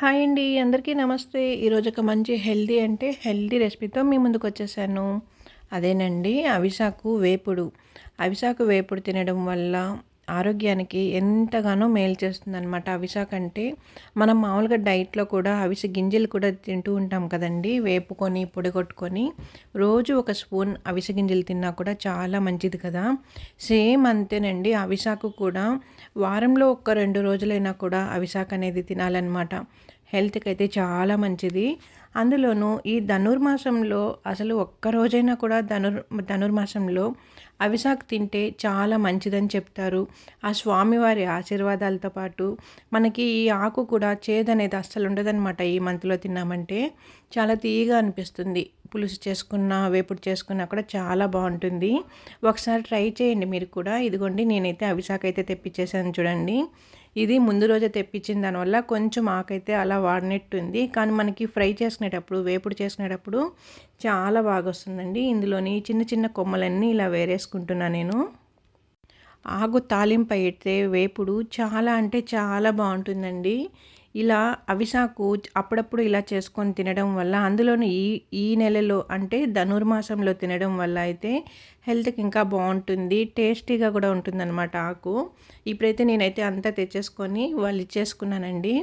Hi అండి అందరికీ నమస్తే. ఈరోజు ఒక మంచి హెల్దీ అంటే హెల్దీ రెసిపీతో మీ ముందుకు వచ్చేసాను. అదేనండి అవిసాకు వేపుడు. అవిసాకు వేపుడు తినడం వల్ల ఆరోగ్యానికి ఎంతగానో మేలు చేస్తుందనమాట అవిసాకు అంటే. మనం మామూలుగా డైట్లో కూడా అవిసె గింజలు కూడా తింటూ ఉంటాం కదండి వేపుకొని పొడిగొట్టుకొని. రోజు ఒక స్పూన్ అవిసె గింజలు తిన్నా కూడా చాలా మంచిది కదా. సేమ్ అంతేనండి అవిసాకు కూడా వారంలో ఒక్క రెండు రోజులైనా కూడా అవిసాకు అనేది తినాలన్నమాట. హెల్త్కి అయితే చాలా మంచిది. అందులోనూ ఈ ధనుర్మాసంలో అసలు ఒక్క రోజైనా కూడా ధనుర్ ధనుర్మాసంలో అవిసాకు తింటే చాలా మంచిదని చెప్తారు. ఆ స్వామివారి ఆశీర్వాదాలతో పాటు మనకి ఈ ఆకు కూడా చేదనేది అస్సలు ఉండదన్నమాట ఈ మంత్లో తిన్నామంటే. చాలా తీయగా అనిపిస్తుంది. పులుసు చేసుకున్న వేపుడు చేసుకున్నా కూడా చాలా బాగుంటుంది. ఒకసారి ట్రై చేయండి మీరు కూడా. ఇదిగోండి నేనైతే అవిసాకు అయితే తెప్పించేసాను చూడండి. ఇది ముందు రోజే తెప్పించిన దానివల్ల కొంచెం ఆకైతే అలా వాడినట్టుంది. కానీ మనకి ఫ్రై చేసుకునేటప్పుడు వేపుడు చేసుకునేటప్పుడు చాలా బాగా వస్తుందండి ఇందులోని చిన్న చిన్న కొమ్మలన్నీ ఇలా వేరేసుకుంటున్నా నేను. ఆగు తాలింపు అయితే వేపుడు చాలా అంటే చాలా బాగుంటుందండి. ఇలా అవిసాకు అప్పుడప్పుడు ఇలా చేసుకొని తినడం వల్ల అందులోనూ ఈ ఈ నెలలో అంటే ధనుర్మాసంలో తినడం వల్ల అయితే హెల్త్కి ఇంకా బాగుంటుంది టేస్టీగా కూడా ఉంటుందన్నమాట ఆకు. ఇప్పుడైతే నేనైతే అంతా తెచ్చేసుకొని వాళ్ళు ఇచ్చేసుకున్నానండి.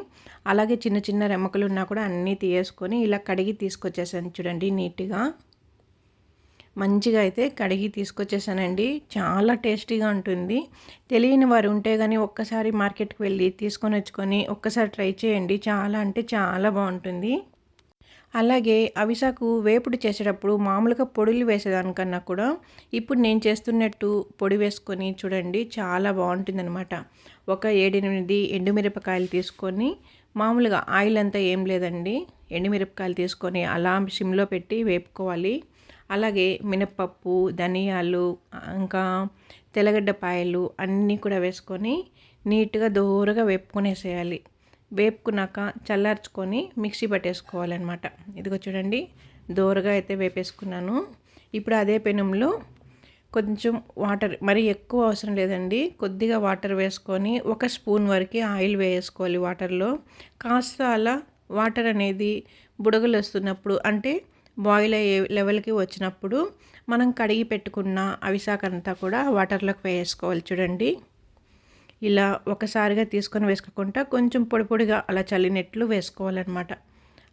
అలాగే చిన్న చిన్న రెమ్మకలు ఉన్నా కూడా అన్నీ తీయేసుకొని ఇలా కడిగి తీసుకొచ్చేసాను చూడండి నీట్గా. మంచిగా అయితే కడిగి తీసుకొచ్చేసానండి. చాలా టేస్టీగా ఉంటుంది. తెలియని వారు ఉంటే కానీ ఒక్కసారి మార్కెట్కి వెళ్ళి తీసుకొని వచ్చుకొని ఒక్కసారి ట్రై చేయండి. చాలా అంటే చాలా బాగుంటుంది. అలాగే అవిసాకు వేపుడు చేసేటప్పుడు మామూలుగా పొడులు వేసేదానికన్నా కూడా ఇప్పుడు నేను చేస్తున్నట్టు పొడి వేసుకొని చూడండి. చాలా బాగుంటుందన్నమాట. ఒక ఏడెనిమిది ఎండుమిరపకాయలు తీసుకొని మామూలుగా ఆయిల్ అంతా ఏం లేదండి. ఎండుమిరపకాయలు తీసుకొని అలా సిమ్లో పెట్టి వేపుకోవాలి. అలాగే మినప్పప్పు ధనియాలు ఇంకా తెల్లగడ్డపాయలు అన్నీ కూడా వేసుకొని నీట్గా దూరగా వేపుకొనేసేయాలి. వేపుకున్నాక చల్లార్చుకొని మిక్సీ పట్టేసుకోవాలన్నమాట. ఇదిగో చూడండి దూరగా అయితే వేపేసుకున్నాను. ఇప్పుడు అదే పెనంలో కొంచెం వాటర్ మరి ఎక్కువ అవసరం లేదండి. కొద్దిగా వాటర్ వేసుకొని ఒక స్పూన్ వరకు ఆయిల్ వేసుకోవాలి వాటర్లో. కాస్త అలా వాటర్ అనేది బుడగలు వస్తున్నప్పుడు అంటే బాయిల్ అయ్యే లెవెల్కి వచ్చినప్పుడు మనం కడిగి పెట్టుకున్న అవిసాకంతా కూడా వాటర్లోకి వేసుకోవాలి చూడండి. ఇలా ఒకసారిగా తీసుకొని వేసుకోకుండా కొంచెం పొడి పొడిగా అలా చల్లినట్లు వేసుకోవాలన్నమాట.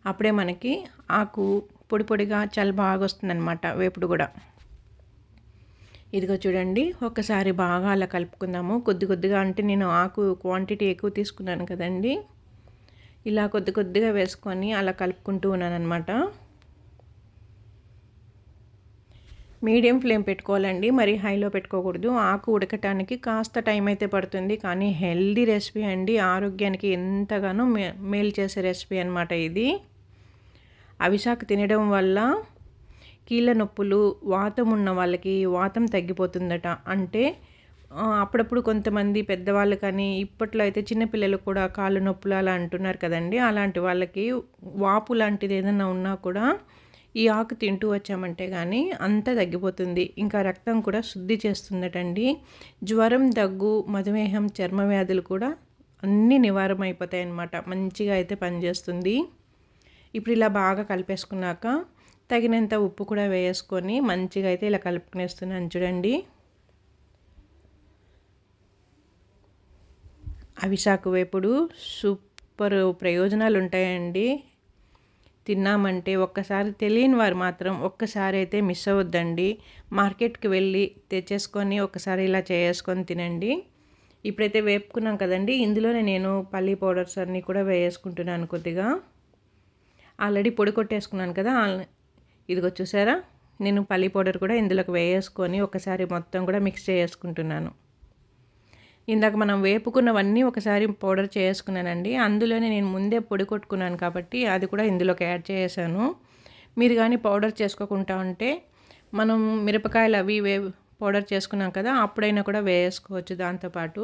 అప్పుడే మనకి ఆకు పొడి పొడిగా చల్ల బాగా వస్తుందన్నమాట వేపుడు కూడా. ఇదిగో చూడండి ఒకసారి బాగా అలా కలుపుకుందాము. కొద్ది కొద్దిగా అంటే నేను ఆకు క్వాంటిటీ ఎక్కువ తీసుకున్నాను కదండి. ఇలా కొద్ది కొద్దిగా వేసుకొని అలా కలుపుకుంటూ ఉన్నాను అనమాట మీడియం ఫ్లేమ్ పెట్టుకోవాలండి. మరి హైలో పెట్టుకోకూడదు. ఆకు ఉడకటానికి కాస్త టైం అయితే పడుతుంది. కానీ హెల్దీ రెసిపీ అండి. ఆరోగ్యానికి ఎంతగానో మే మేలు చేసే రెసిపీ అనమాట ఇది. అవిశాఖ తినడం వల్ల కీళ్ళ నొప్పులు వాతం ఉన్న వాళ్ళకి వాతం తగ్గిపోతుందట. అంటే అప్పుడప్పుడు కొంతమంది పెద్దవాళ్ళు కానీ ఇప్పట్లో అయితే చిన్నపిల్లలు కూడా కాళ్ళు నొప్పులు అలా అంటున్నారు కదండి. అలాంటి వాళ్ళకి వాపు లాంటిది ఏదైనా ఉన్నా కూడా ఈ ఆకు తింటూ వచ్చామంటే కానీ అంతా తగ్గిపోతుంది. ఇంకా రక్తం కూడా శుద్ధి చేస్తుందటండి. జ్వరం దగ్గు మధుమేహం చర్మ వ్యాధులు కూడా అన్నీ నివారం అయిపోతాయి అన్నమాట మంచిగా అయితే పనిచేస్తుంది. ఇప్పుడు ఇలా బాగా కలిపేసుకున్నాక తగినంత ఉప్పు కూడా వేసుకొని మంచిగా అయితే ఇలా కలుపుకునేస్తున్నాను చూడండి. అవిశాకు వేపుడు సూపర్ ప్రయోజనాలు ఉంటాయండి తిన్నామంటే ఒక్కసారి తెలియని వారు మాత్రం ఒక్కసారి అయితే మిస్ అవ్వద్దండి. మార్కెట్కి వెళ్ళి తెచ్చేసుకొని ఒకసారి ఇలా చేసుకొని తినండి. ఇప్పుడైతే వేపుకున్నాం కదండి. ఇందులోనే నేను పల్లీ పౌడర్స్ అన్నీ కూడా వేసుకుంటున్నాను కొద్దిగా. ఆల్రెడీ పొడి కొట్టేసుకున్నాను కదా. ఇదిగో చూసారా? నేను పల్లీ పౌడర్ కూడా ఇందులోకి వేసుకొని ఒకసారి మొత్తం కూడా మిక్స్ చేసుకుంటున్నాను. ఇందాక మనం వేపుకున్నవన్నీ ఒకసారి పౌడర్ చేసుకున్నానండి. అందులోనే నేను ముందే పొడి కొట్టుకున్నాను కాబట్టి అది కూడా ఇందులోకి యాడ్ చేసాను మీరు కానీ పౌడర్ చేసుకోకుండా ఉంటే మనం మిరపకాయలు అవి వే పౌడర్ చేసుకున్నాం కదా అప్పుడైనా కూడా వేసుకోవచ్చు దాంతోపాటు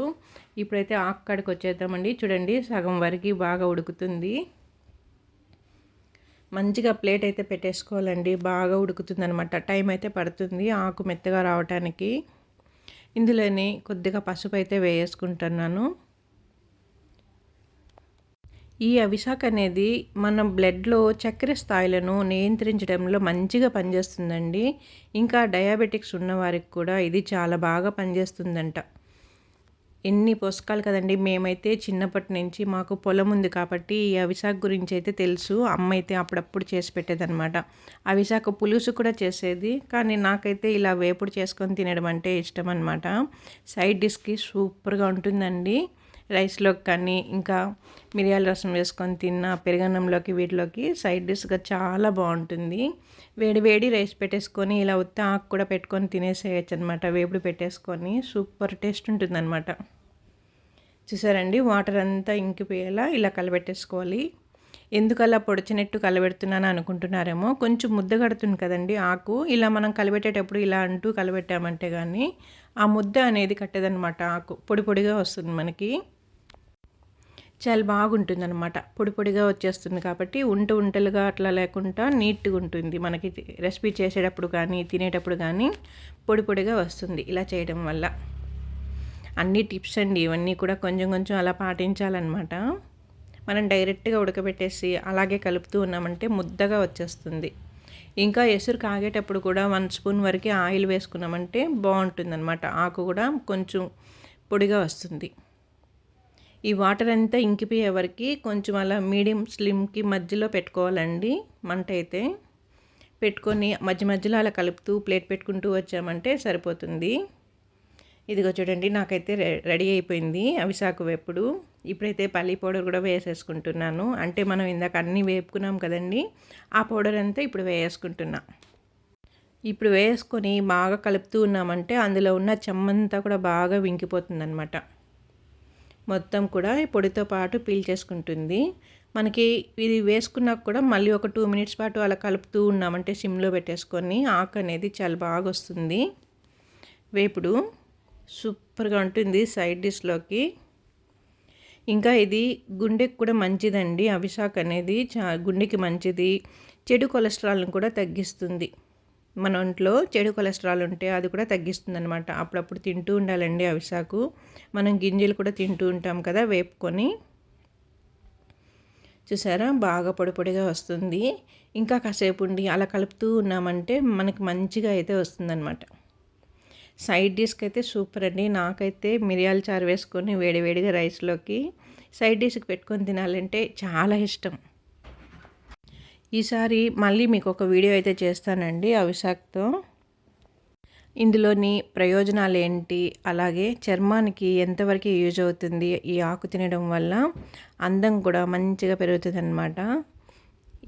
ఇప్పుడైతే ఆక్కడికి వచ్చేద్దామండి. చూడండి సగం వరకు బాగా ఉడుకుతుంది. మంచిగా ప్లేట్ అయితే పెట్టేసుకోవాలండి. బాగా ఉడుకుతుంది అనమాట టైం అయితే పడుతుంది ఆకు మెత్తగా రావటానికి. ఇందులోని కొద్దిగా పసుపు అయితే వేసుకుంటున్నాను ఈ అవిశాఖ అనేది మన బ్లడ్లో చక్కెర స్థాయిలను నియంత్రించడంలో మంచిగా పనిచేస్తుందండి. ఇంకా డయాబెటిక్స్ ఉన్నవారికి కూడా ఇది చాలా బాగా పనిచేస్తుందంట. ఎన్ని పోషకాలు కదండి. మేమైతే చిన్నప్పటి నుంచి మాకు పొలం ఉంది కాబట్టి ఈ అవిశాఖ గురించి అయితే తెలుసు. అమ్మ అయితే అప్పుడప్పుడు చేసి పెట్టేదనమాట అవిసాకు పులుసు కూడా చేసేది. కానీ నాకైతే ఇలా వేపుడు చేసుకొని తినడం అంటే ఇష్టం అనమాట సైడ్ డిష్కి సూపర్గా ఉంటుందండి. రైస్లోకి కానీ ఇంకా మిరియాల రసం వేసుకొని తిన్న పెరుగన్నంలోకి వీటిలోకి సైడ్ డిష్గా చాలా బాగుంటుంది. వేడి వేడి రైస్ పెట్టేసుకొని ఇలా ఉత్త ఆకు కూడా పెట్టుకొని తినేసేయచ్చు అనమాట వేపుడు పెట్టేసుకొని సూపర్ టేస్ట్ ఉంటుందన్నమాట. చూసారండి వాటర్ అంతా ఇంకిపోయేలా ఇలా కలబెట్టేసుకోవాలి. ఎందుకు అలా పొడిచినట్టు కలబెడుతున్నాను అనుకుంటున్నారేమో. కొంచెం ముద్ద కడుతుంది కదండి ఆకు. ఇలా మనం కలబెట్టేటప్పుడు ఇలా అంటూ కలబెట్టామంటే కానీ ఆ ముద్ద అనేది కట్టేదనమాట ఆకు. పొడి పొడిగా వస్తుంది మనకి. చాలా బాగుంటుంది అనమాట పొడి పొడిగా వచ్చేస్తుంది కాబట్టి ఉంట ఉంటలుగా అట్లా లేకుండా నీట్గా ఉంటుంది. మనకి రెసిపీ చేసేటప్పుడు కానీ తినేటప్పుడు కానీ పొడి పొడిగా వస్తుంది ఇలా చేయడం వల్ల. అన్ని టిప్స్ అండి ఇవన్నీ కూడా కొంచెం కొంచెం అలా పాటించాలన్నమాట. మనం డైరెక్ట్గా ఉడకబెట్టేసి అలాగే కలుపుతూ ఉన్నామంటే ముద్దగా వచ్చేస్తుంది. ఇంకా ఎసురు కాగేటప్పుడు కూడా వన్ స్పూన్ వరకు ఆయిల్ వేసుకున్నామంటే బాగుంటుందన్నమాట. ఆకు కూడా కొంచెం పొడిగా వస్తుంది. ఈ వాటర్ అంతా ఇంకిపోయే వరకు కొంచెం అలా మీడియం స్లిమ్కి మధ్యలో పెట్టుకోవాలండి మంట అయితే. పెట్టుకొని మధ్య మధ్యలో అలా కలుపుతూ ప్లేట్ పెట్టుకుంటూ వచ్చామంటే సరిపోతుంది. ఇదిగో చూడండి నాకైతే రెడీ అయిపోయింది అవిసాకు వేపుడు. ఇప్పుడైతే పల్లి పౌడర్ కూడా వేసేసుకుంటున్నాను. అంటే మనం ఇందాక అన్నీ వేపుకున్నాం కదండి ఆ పౌడర్ అంతా ఇప్పుడు వేసుకుంటున్నా ఇప్పుడు వేసుకొని బాగా కలుపుతూ ఉన్నామంటే అందులో ఉన్న చెమ్మంతా కూడా బాగా వింకిపోతుందనమాట మొత్తం కూడా పొడితో పాటు పీల్చేసుకుంటుంది మనకి ఇది వేసుకున్నాక కూడా మళ్ళీ ఒక టూ మినిట్స్ పాటు అలా కలుపుతూ ఉన్నామంటే సిమ్లో పెట్టేసుకొని ఆకు అనేది చాలా బాగా వస్తుంది వేపుడు. సూపర్గా ఉంటుంది సైడ్ డిష్లోకి. ఇంకా ఇది గుండెకి కూడా మంచిదండి అవిశాఖ అనేది చా గుండెకి మంచిది. చెడు కొలెస్ట్రాల్ని కూడా తగ్గిస్తుంది. మన ఒంట్లో చెడు కొలెస్ట్రాల్ ఉంటే అది కూడా తగ్గిస్తుంది అనమాట అప్పుడప్పుడు తింటూ ఉండాలండి అవిసాకు మనం గింజలు కూడా తింటూ ఉంటాం కదా వేపుకొని. చూసారా? బాగా పొడి పొడిగా వస్తుంది. ఇంకా కాసేపు ఉండి అలా కలుపుతూ ఉన్నామంటే మనకి మంచిగా అయితే వస్తుందన్నమాట. సైడ్ డిష్కి అయితే సూపర్ అండి. నాకైతే మిరియాల చారు వేసుకొని వేడివేడిగా రైస్లోకి సైడ్ డిష్కి పెట్టుకొని తినాలంటే చాలా ఇష్టం. ఈసారి మళ్ళీ మీకు ఒక వీడియో అయితే చేస్తానండి అవిశాఖతో ఇందులోని ప్రయోజనాలు ఏంటి అలాగే చర్మానికి ఎంతవరకు యూజ్ అవుతుంది? ఈ ఆకు తినడం వల్ల అందం కూడా మంచిగా పెరుగుతుంది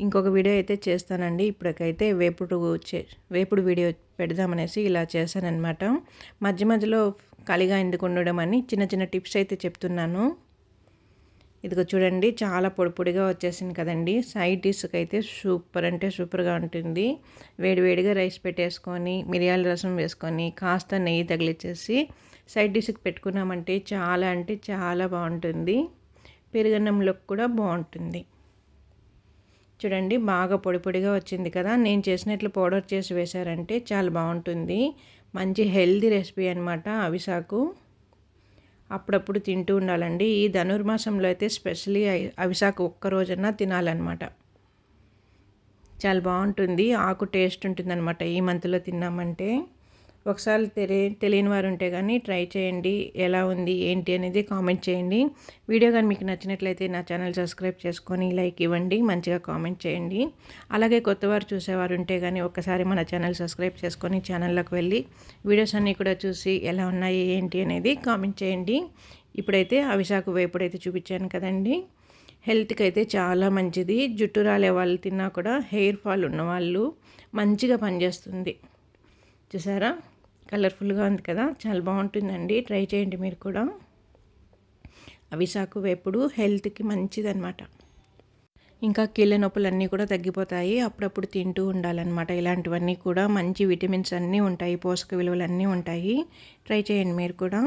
ఇంకొక వీడియో అయితే చేస్తానండి. ఇప్పటికైతే వేపుడు చే వేపుడు వీడియో పెడదామనేసి ఇలా చేశానమాట మధ్య మధ్యలో ఖాళీగా ఎందుకు ఉండడం అని చిన్న చిన్న టిప్స్ అయితే చెప్తున్నాను. ఇదిగో చూడండి చాలా పొడి పొడిగా వచ్చేసింది కదండి. సైడ్ డిష్కి అయితే సూపర్ అంటే సూపర్గా ఉంటుంది. వేడివేడిగా రైస్ పెట్టేసుకొని మిరియాల రసం వేసుకొని కాస్త నెయ్యి తగిలిచ్చేసి సైడ్ డిష్కి పెట్టుకున్నామంటే చాలా అంటే చాలా బాగుంటుంది. పెరుగన్నంలోకి కూడా బాగుంటుంది. చూడండి బాగా పొడి పొడిగా వచ్చింది కదా. నేను చేసినట్లు పౌడర్ చేసి వేశారంటే చాలా బాగుంటుంది. మంచి హెల్దీ రెసిపీ అనమాట అవిసాకు. అప్పుడప్పుడు తింటూ ఉండాలండి. ఈ ధనుర్మాసంలో అయితే స్పెషలీ అవిసాకు ఒక్క రోజన్నా తినాలన్నమాట. చాలా బాగుంటుంది. ఆకు టేస్ట్ ఉంటుందన్నమాట ఈ మంత్లో తిన్నామంటే. ఒకసారి తెలియ తెలియని వారు ఉంటే కానీ ట్రై చేయండి ఎలా ఉంది ఏంటి అనేది కామెంట్ చేయండి. వీడియో కానీ మీకు నచ్చినట్లయితే నా ఛానల్ సబ్స్క్రైబ్ చేసుకొని లైక్ ఇవ్వండి మంచిగా కామెంట్ చేయండి. అలాగే కొత్తవారు చూసేవారు ఉంటే కానీ ఒక్కసారి మన ఛానల్ సబ్స్క్రైబ్ చేసుకొని ఛానల్లోకి వెళ్ళి వీడియోస్ అన్నీ కూడా చూసి ఎలా ఉన్నాయి ఏంటి అనేది కామెంట్ చేయండి. ఇప్పుడైతే అవిశాఖ వేపుడైతే చూపించాను కదండి. హెల్త్కి అయితే చాలా మంచిది. జుట్టు రాలే వాళ్ళు తిన్నా కూడా హెయిర్ ఫాల్ ఉన్నవాళ్ళు మంచిగా పనిచేస్తుంది. చూసారా? కలర్ఫుల్గా ఉంది కదా? చాలా బాగుంటుందండి. ట్రై చేయండి మీరు కూడా. అవిసాకు వేపుడు హెల్త్కి మంచిదనమాట ఇంకా కీళ్ళ నొప్పులన్నీ కూడా తగ్గిపోతాయి. అప్పుడప్పుడు తింటూ ఉండాలన్నమాట. ఇలాంటివన్నీ కూడా మంచి విటమిన్స్ అన్నీ ఉంటాయి. పోషక విలువలు అన్నీ ఉంటాయి. ట్రై చేయండి మీరు కూడా.